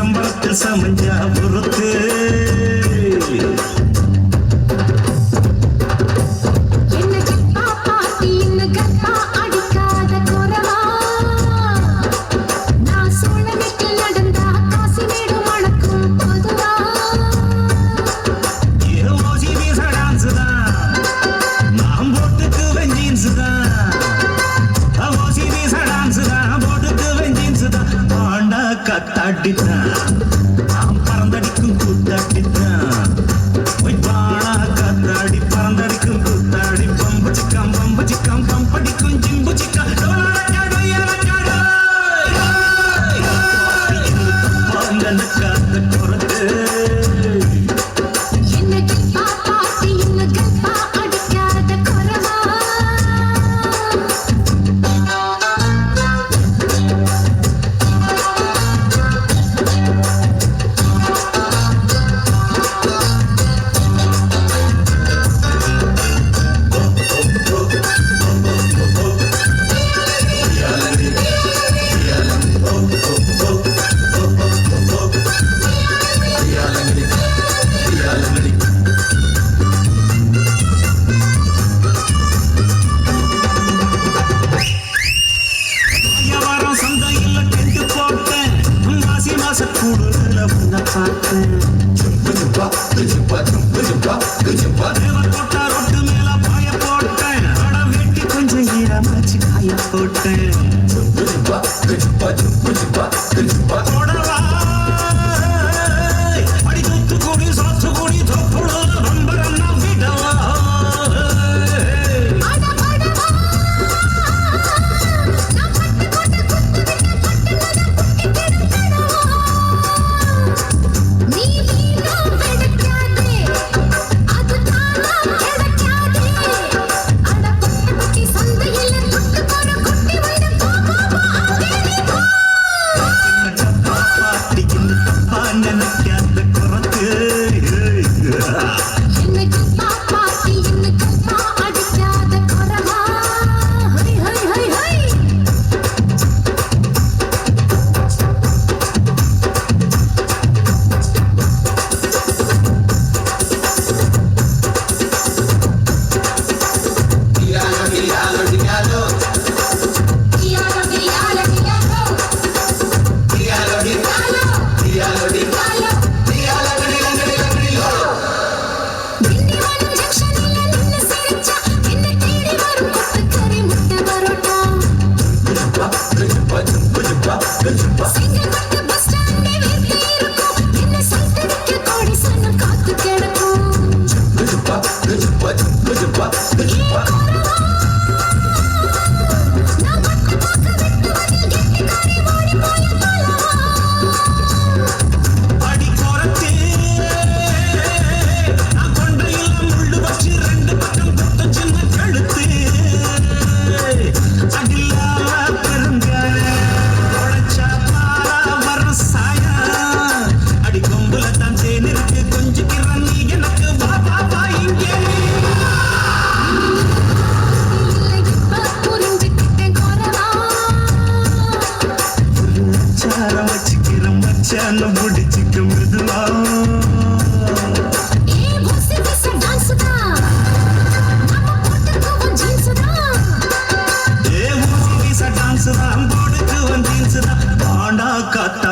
சிதம்பரத்தில் சமைஞ்சா பொறுத்து காத்தாடித்தான். நாம் பறந்தடிக்கும் கூத்தாடித்தான். போய் பாடா காத்தாடி பறந்தடிக்கும் கூத்தாடி. பம்பச்சிக்காம் பம்பச்சிக்காம் பம்படிக்கும் ஜிம்புச்சிக்கா காடு ஆகாசக்கூடுல உன்னை பார்த்தேன் போட்டா ரொட்டு மேல பாய போட்டேன் படம் வெட்டி கொஞ்சம் ஈரமாச்சு காய போட்டேன். கண்ணை முடிச்சுக்க மிருதுவா காத்தா